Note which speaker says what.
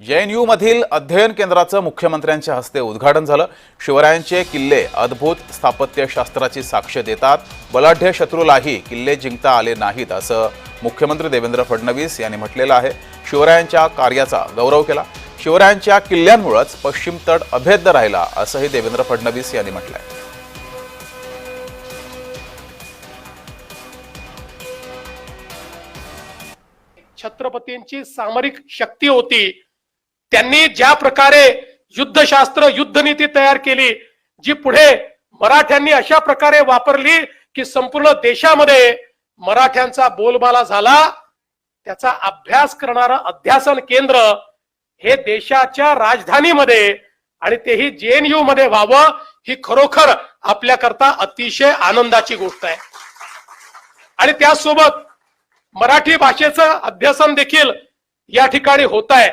Speaker 1: JNU मधील अध्ययन केंद्राचं मुख्यमंत्र्यांच्या हस्ते उद्घाटन झालं. शिवरायांचे किल्ले अद्भुत स्थापत्यशास्त्राची साक्ष देतात. बलाढ्य शत्रूलाही किल्ले जिंकता आले नाहीत असं मुख्यमंत्री देवेंद्र फडणवीस यांनी म्हटलेलं आहे. शिवरायांच्या कार्याचा गौरव केला. शिवरायांच्या किल्ल्यांमुळेच पश्चिम तट अभेद्य राहिला असंही देवेंद्र फडणवीस यांनी म्हटलंय.
Speaker 2: छत्रपतींची सामरिक शक्ती होती. त्यांनी ज्या प्रकारे युद्धशास्त्र युद्धनीती तयार केली जी पुढे मराठ्यांनी अशा प्रकारे वापरली की संपूर्ण देशामध्ये मराठ्यांचा बोलबाला झाला त्याचा अभ्यास करणारं अध्यासन केंद्र हे देशाच्या राजधानीमध्ये आणि तेही जेएनयू मध्ये व्हावं ही खरोखर आपल्याकरता अतिशय आनंदाची गोष्ट आहे. आणि त्यासोबत मराठी भाषेचं अध्यासन देखील या ठिकाणी होत आहे.